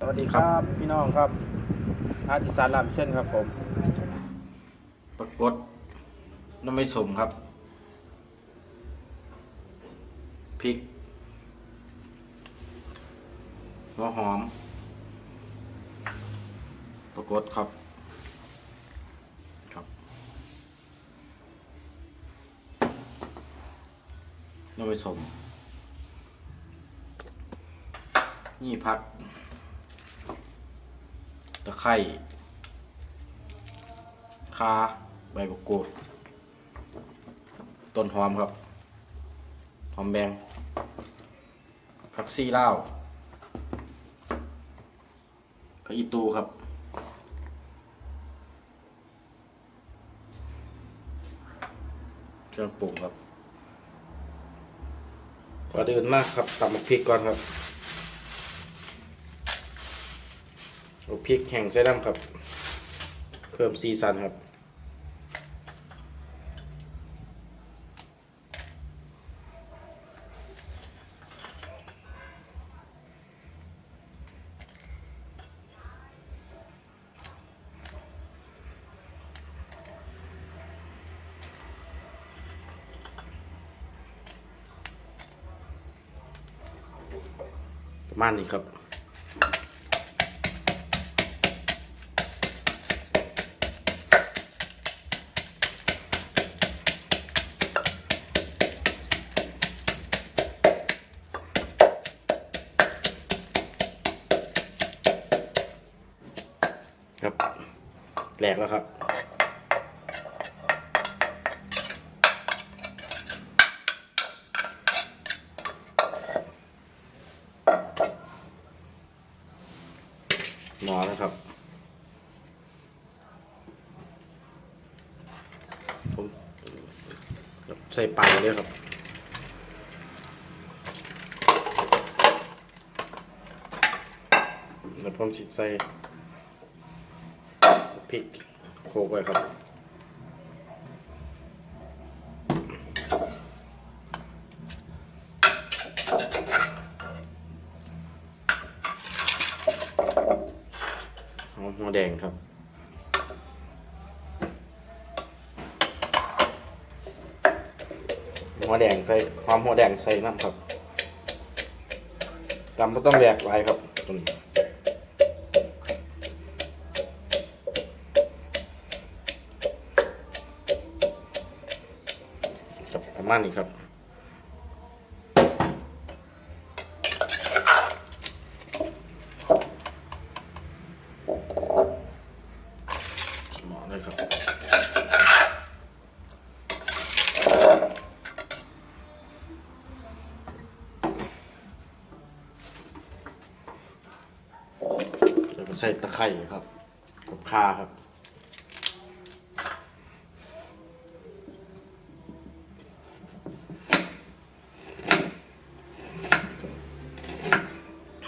สวัสดีครับพี่น้องครับอาร์ติสานลำเช่นครับผมปรากฏน้ำไม่สมครับพริกหัวหอมปรากฏครับครับน้ำไม่สมนี่พัก ตะไคร้คาใบมะกรูดต้นหอมครับ หอมแดงผักซี่ลาวผักอีตูครับเครื่องปรุงครับก่อนอื่นมากครับตำพริกก่อนครับเอา พริกแห้งใส่น้ำครับ เพิ่มซีซันครับประมาณนี้ครับ ครับแหลกแล้วครับหมอนะครับ ผมใส่ปลาเลยครับแล้วผมสิใส่ พริกโคกไว้ครับหัวแดงครับหัวแดงใส่หอมหัวแดงใส่น้ำครับตำก็ต้องแหลกไว้ครับตัวนี้จับประ มาณนี้ครับเรับแล้วก็ใส่ตะไคร่ครับ กับข่าครับ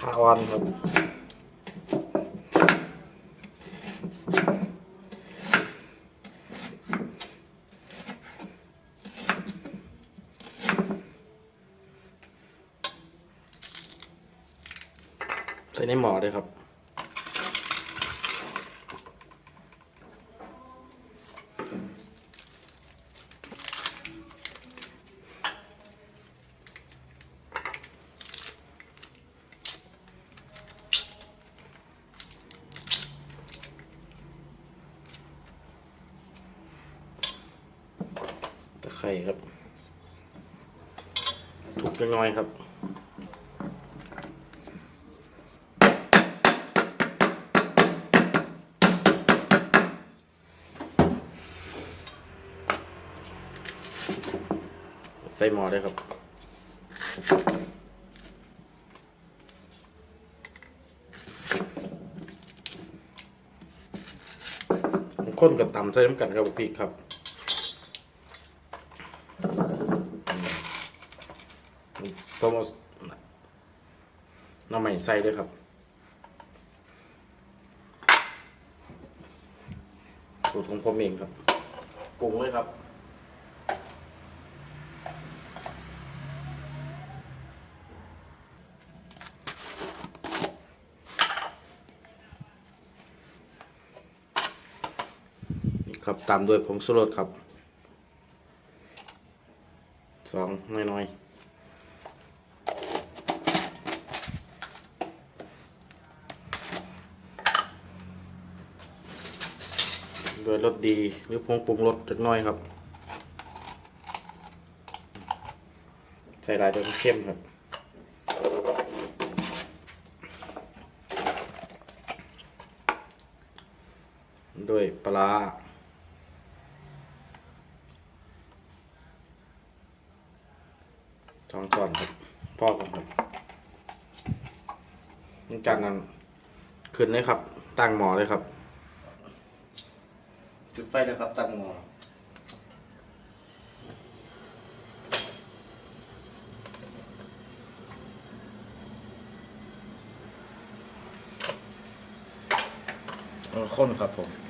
ข่าอ่อนครับใส่ในหม้อเลยครับ ตะไคร่ครับ ถูกจังน้อยครับใส่หม้อเลยครับข้นกับตำใส่น้ำกันกับพริกครับ โทมสน้ำใหม่ใส่ด้วยครับสูตรของผมเองครับปรุงเลยครับครับตามด้วยผงสุรสครับ สองน้อยๆด้วยรสดีหรือผงปรุงรสจักน้อยครับ ใส่ลายตัวเข้มครับด้วยปลาร้าสองช้อนครับพ่อผมครับ จากนั้นขึ้นเลยครับ ตั้งหมอเลยครับจุดไฟเลยครับ ตั้งหมอเออข้นครับผม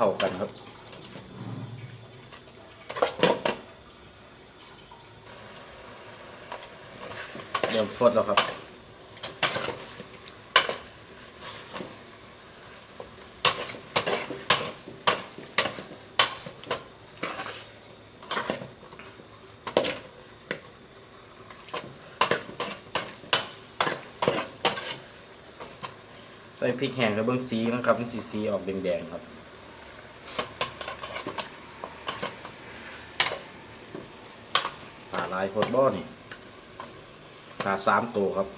เข้ากันครับเริ่มฟดแล้วครับใส่พริกแห้งแล้วเบื้องสีนะครับมันสีสีออกแดงๆครับ ลายโคตรบ่อนี่ปลาสามตัวครับ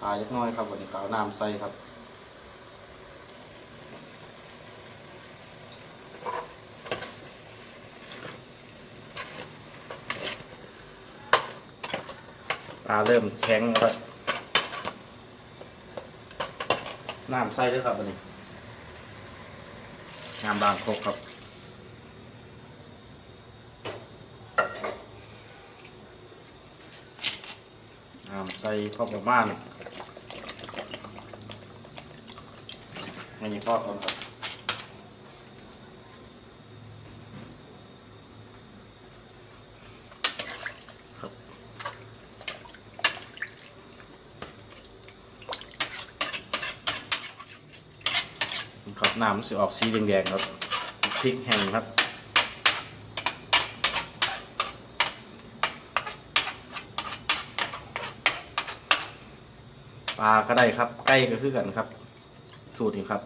ปลาเล็กน้อยครับวันนี้ก็เอาน้ำใสครับปลาเริ่มแข็งแล้วครับน้ำใสด้วยครับอันนี้ น้ำบางครกครับน้ำใส่พอประมาณอันนี้พอก่อครับครับ น้ำมันจะออกสีแดงๆครับพริกแห้งครับปลาก็ได้ครับไก่ก็คือกันครับ สูตรนี้ครับ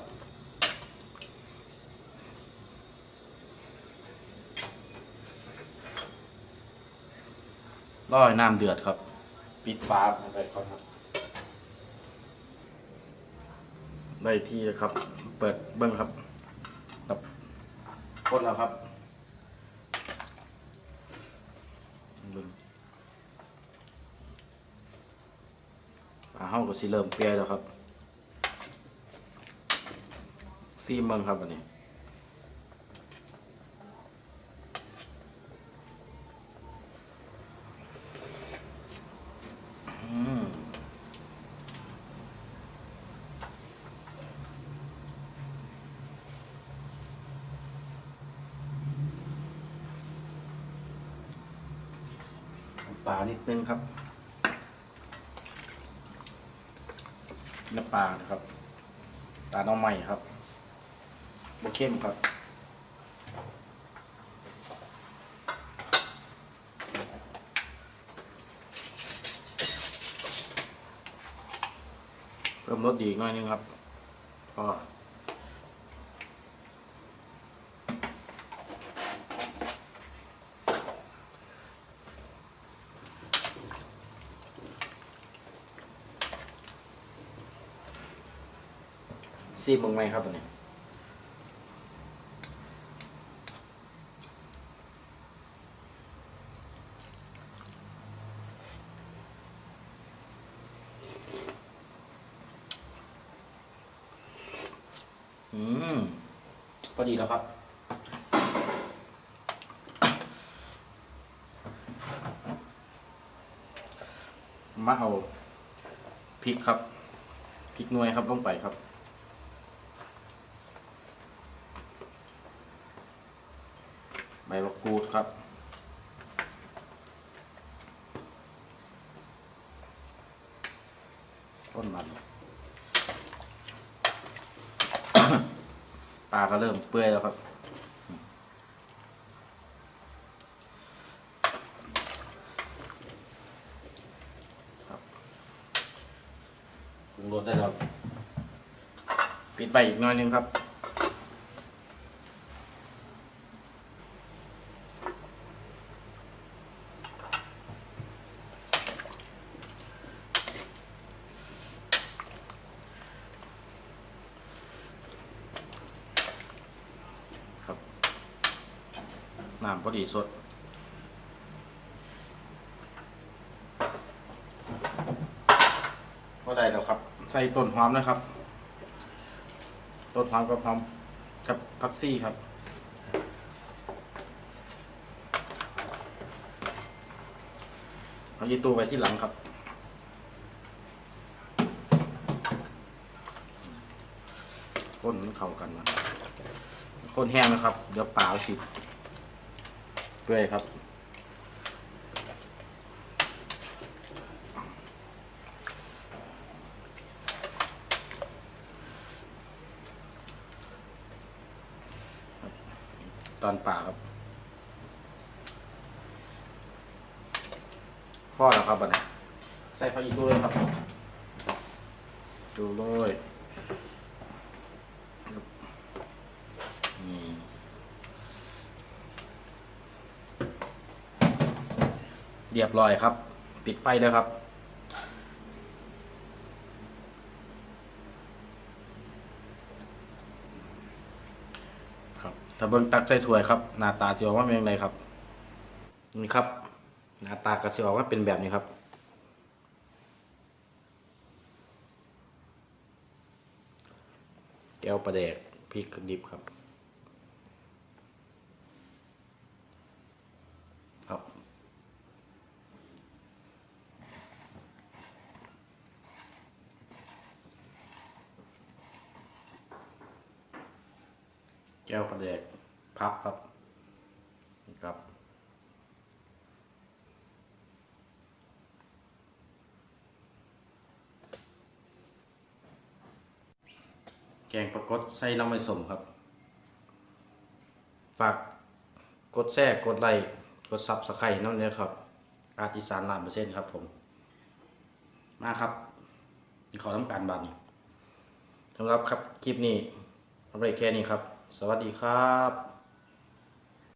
ร้อยน้ำเดือดครับ ปิดฟ้าไปก่อนครับ ได้ที่แล้วครับ เปิดเบิ้งครับครับกดแล้วครับเบิ่งปลาเฮาก็สิเริ่มเปียแล้วครับซีมเบิ้งครับอันนี้ ปลานิดนึงครับเนื้อปลานะครับปลาน้องใหม่ครับบเข้มครับเพิ่มรสดีอีกหน่อยนึงครับพอ ซีมึงไหมครับอนนี้อืมพอดีแล้วครับมาเอาพริกครับพริกนวยครับลงไปครับ ครับ ต้นมันปลาก็เริ่มเปื่อยแล้วครับรับปรุงรสได้แล้วปิดไปอีกน่อยนึงครับ พอดีสดพอได้แล้วครับ ใส่ต้นหอมนะครับ ต้นหอมกับหอมกับพักซี่ครับเอายีตูไว้ที่หลังครับคนมันเข้ากันนะคนแห้งนะครับ เดี๋ยวป่าสิ เปื่อยครับ ตอนป่าครับพ่อแล้วครับบัดนี้ใส่ผักอีกด้วยครับ ดูเลยนี่เรียบร้อยครับ ปิดไฟเลยครับ ครับถ้าเบิ้งตักใส่ถ้วยครับ หน้าตาจะออกมาเป็นยังไงครับ นี่ครับ หน้าตากระเสียออกมาเป็นแบบนี้ครับแก้วปลาแดกพริกดิบครับ แก้วปลาแดกพับครับนี่ครับ แกงปลากดใส่น้ำมันสมครับ ฝากกดแชร์กดไลค์กดซับสไครต์น้ำเนี้ยครับ อาร์ตอีสานล้านเปอร์เซ็นต์ครับผม มาครับขอทำการบันสำหรับครับคลิปนี้เอาไปแค่นี้ครับ สวัสดีครับ